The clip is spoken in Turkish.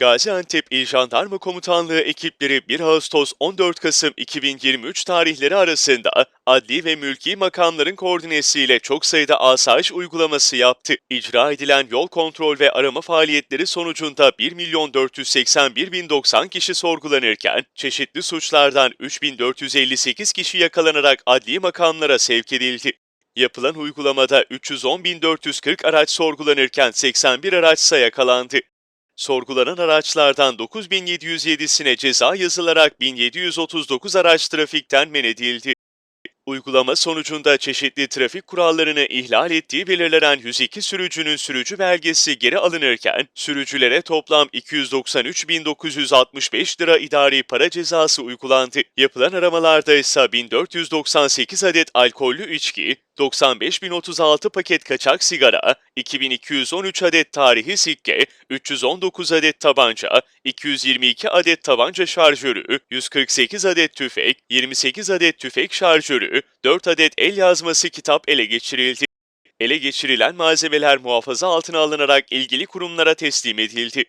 Gaziantep İl Jandarma Komutanlığı ekipleri 1 Ağustos 14 Kasım 2023 tarihleri arasında adli ve mülki makamların koordinesiyle çok sayıda asayiş uygulaması yaptı. İcra edilen yol kontrol ve arama faaliyetleri sonucunda 1 milyon 481 bin 90 kişi sorgulanırken çeşitli suçlardan 3458 kişi yakalanarak adli makamlara sevk edildi. Yapılan uygulamada 310.440 araç sorgulanırken 81 araçsa yakalandı. Sorgulanan araçlardan 9707'sine ceza yazılarak 1739 araç trafikten men edildi. Uygulama sonucunda çeşitli trafik kurallarını ihlal ettiği belirlenen 102 sürücünün sürücü belgesi geri alınırken, sürücülere toplam 293.965 lira idari para cezası uygulandı. Yapılan aramalarda ise 1498 adet alkollü içki, 95.036 paket kaçak sigara, 2213 adet tarihi sikke, 319 adet tabanca, 222 adet tabanca şarjörü, 148 adet tüfek, 28 adet tüfek şarjörü, 4 adet el yazması kitap ele geçirildi. Ele geçirilen malzemeler muhafaza altına alınarak ilgili kurumlara teslim edildi.